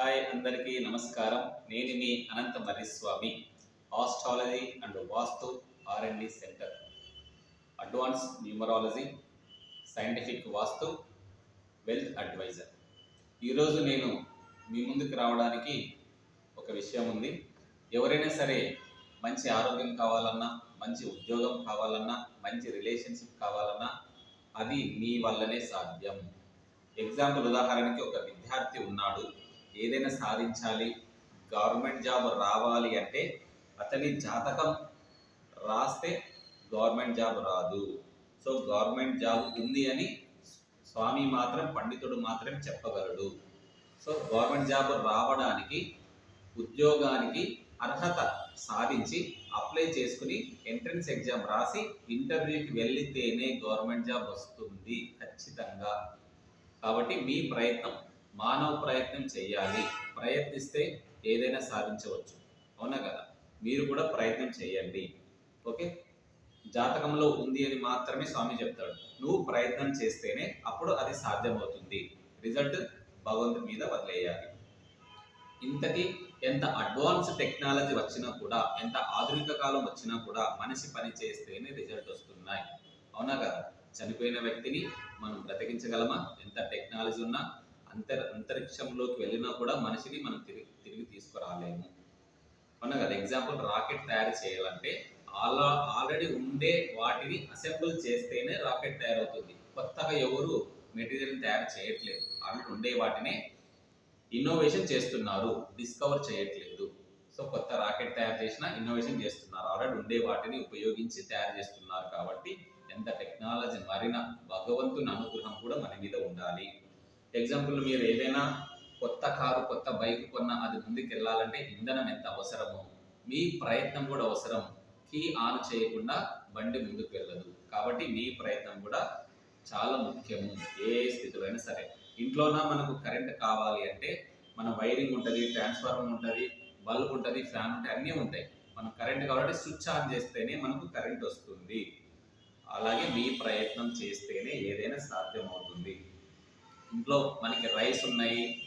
Hi అందరికీ నమస్కారం. నేను మీ Anantha Mariswamy astrology and vastu RMD centre. Advance numerology scientific vastu wealth advisor. ఈరోజు నేను మీ ముందుకు రావడానికి ఒక విషయం ఉంది. ఎవరైనా సరే మంచి ఆరోగ్యం కావాలన్నా మంచి ఉద్యోగం కావాలన్నా మంచి రిలేషన్షిప్ కావాలన్నా అది మీ వల్లనే సాధ్యం. ఎగ్జాంపుల్ ఉదాహరణకి ఒక విద్యార్థి ఉన్నాడు. ఏదైనా సాధించాలి గవర్నమెంట్ జాబ్ రావాలి అంటే అతని జాతకం రాస్తే గవర్నమెంట్ జాబ్ రాదు. సో గవర్నమెంట్ జాబ్ ఉంది అని స్వామి మాత్రం పండితుడు మాత్రం చెప్పగలడు. సో గవర్నమెంట్ జాబ్ రావడానికి ఉద్యోగానికి అర్హత సాధించి అప్లై చేసుకుని ఎంట్రన్స్ ఎగ్జామ్ రాసి ఇంటర్వ్యూకి వెళ్తేనే గవర్నమెంట్ జాబ్ వస్తుంది ఖచ్చితంగా. కాబట్టి మీ ప్రయత్నం మానవ ప్రయత్నం చేయాలి. ప్రయత్నిస్తే ఏదైనా సాధించవచ్చు. అవునా కదా? మీరు కూడా ప్రయత్నం చేయండి. ఓకే? జాతకంలో ఉంది అని మాత్రమే స్వామి చెప్తాడు. నువ్వు ప్రయత్నం చేస్తేనే అప్పుడు అది సాధ్యమవుతుంది. రిజల్ట్ భగవంతుడి మీద వదిలేయాలి. ఇంతకీ ఎంత అడ్వాన్స్ టెక్నాలజీ వచ్చినా కూడా ఎంత ఆధునిక కాలం వచ్చినా కూడా మనిషి పని చేస్తేనే రిజల్ట్ వస్తున్నాయి. అవునా కదా? చనిపోయిన వ్యక్తిని మనం బ్రతికించగలమా? ఎంత టెక్నాలజీ ఉన్నా అంతర్ అంతరిక్షంలోకి వెళ్ళినా కూడా మనిషిని మనం తిరిగి తిరిగి తీసుకురాలేము. అవునా కదా? ఎగ్జాంపుల్ రాకెట్ తయారు చేయాలంటే ఆల్ ఆల్రెడీ ఉండే వాటిని అసెంబుల్ చేస్తేనే రాకెట్ తయారవుతుంది. కొత్తగా ఎవరు మెటీరియల్ తయారు చేయట్లేదు. ఆల్రెడీ ఉండే వాటినే ఇన్నోవేషన్ చేస్తున్నారు. డిస్కవర్ చేయట్లేదు. సో కొత్త రాకెట్ తయారు చేసినా ఇన్నోవేషన్ చేస్తున్నారు. ఆల్రెడీ ఉండే వాటిని ఉపయోగించి తయారు చేస్తున్నారు కాబట్టి ఎంత టెక్నాలజీ మరిన భగవంతుని అనుగ్రహం కూడా మన మీద ఉండాలి. ఎగ్జాంపుల్ మీరు ఏదైనా కొత్త కారు కొత్త బైక్ కొన్న అది ముందుకు వెళ్ళాలంటే ఇంధనం ఎంత అవసరమో? మీ ప్రయత్నం కూడా అవసరం. కీ ఆన్ చేయకుండా బండి ముందుకు వెళ్ళదు కాబట్టి మీ ప్రయత్నం కూడా చాలా ముఖ్యము. ఏ స్థితిలో అయినా సరే. ఇంట్లోన మనకు కరెంట్ కావాలి అంటే మన వైరింగ్ ఉంటుంది ట్రాన్స్ఫార్మర్ ఉంటుంది బల్బ్ ఉంటుంది ఫ్యాన్ ఉంటుంది అన్నీ ఉంటాయి. మనం కరెంట్ కావాలంటే స్విచ్ ఆన్ చేస్తేనే మనకు కరెంట్ వస్తుంది. అలాగే మీ ప్రయత్నం చేస్తేనే ఏదైనా సాధ్యం అవుతుంది ఇంట్లో మనకి రైస్ ఉన్నాయి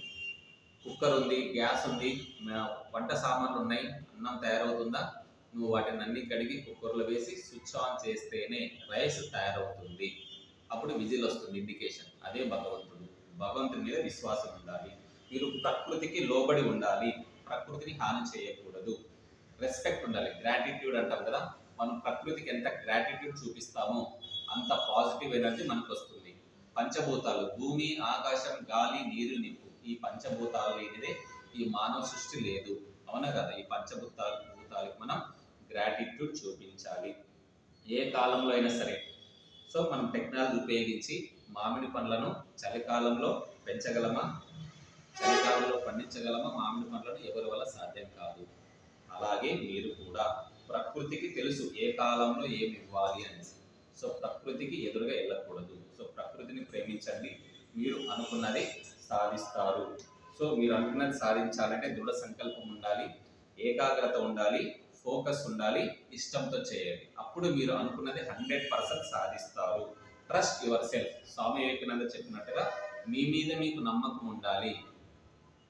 కుక్కర్ ఉంది గ్యాస్ ఉంది వంట సామాన్లు ఉన్నాయి అన్నం తయారవుతుందా? నువ్వు వాటిని అన్ని కడిగి కుక్కర్లో వేసి స్విచ్ ఆన్ చేస్తేనే రైస్ తయారవుతుంది. అప్పుడు విజిల్ వస్తుంది ఇండికేషన్ అదే భగవంతుడు. భగవంతుని మీద విశ్వాసం ఉండాలి. మీరు ప్రకృతికి లోబడి ఉండాలి. ప్రకృతిని హాని చేయకూడదు. రెస్పెక్ట్ ఉండాలి. గ్రాటిట్యూడ్ అంటాం కదా. మనం ప్రకృతికి ఎంత గ్రాటిట్యూడ్ చూపిస్తామో అంత పాజిటివ్ ఎనర్జీ మనకు వస్తుంది పంచభూతాలు భూమి ఆకాశం గాలి నీరు నిప్పు. ఈ పంచభూతాలు లేనిదే ఈ మానవ సృష్టి లేదు. అవునా కదా? ఈ పంచభూతాలు భూతాలకు మనం గ్రాటిట్యూడ్ చూపించాలి. ఏ కాలంలో అయినా సరే. సో మనం టెక్నాలజీ ఉపయోగించి మామిడి పండ్లను చలికాలంలో పెంచగలమా? చలికాలంలో పండించగలమా? మామిడి పండ్లను ఎవరి వల్ల సాధ్యం కాదు. అలాగే మీరు కూడా. ప్రకృతికి తెలుసు ఏ కాలంలో ఏమి ఇవ్వాలి అనేసి. సో ప్రకృతికి ఎదురుగా వెళ్ళకూడదు సో ప్రకృతిని ప్రేమించండి. మీరు అనుకున్నది సాధిస్తారు. సో మీరు అనుకున్నది సాధించాలంటే దృఢ సంకల్పం ఉండాలి. ఏకాగ్రత ఉండాలి. ఫోకస్ ఉండాలి. ఇష్టంతో చేయండి. అప్పుడు మీరు అనుకున్నది హండ్రెడ్ పర్సెంట్ సాధిస్తారు. Trust yourself. స్వామి వివేకానంద చెప్పినట్టుగా మీ మీద మీకు నమ్మకం ఉండాలి.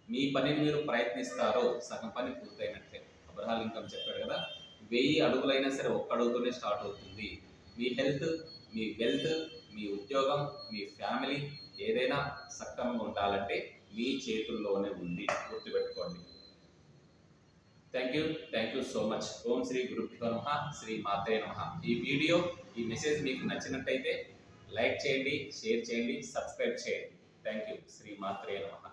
మీ పనిని మీరు ప్రయత్నిస్తారో సగం పని పూర్తయినట్లే అబ్రహాలింకం చెప్పాడు కదా వెయ్యి అడుగులైనా సరే ఒక్క అడుగుతోనే స్టార్ట్ అవుతుంది. మీ హెల్త్ మీ వెల్త్ మీ ఉద్యోగం మీ ఫ్యామిలీ ఏదైనా సక్రమంగా ఉండాలంటే మీ చేతుల్లోనే ఉంది గుర్తుపెట్టుకోండి. Thank you thank you so much. ఓం శ్రీ గురుభ్యో నమ శ్రీ మాత్రే నమ. ఈ వీడియో ఈ మెసేజ్ మీకు నచ్చినట్టయితే లైక్ చేయండి షేర్ చేయండి సబ్స్క్రైబ్ చేయండి. థ్యాంక్ యూ శ్రీ మాత్రే నమ.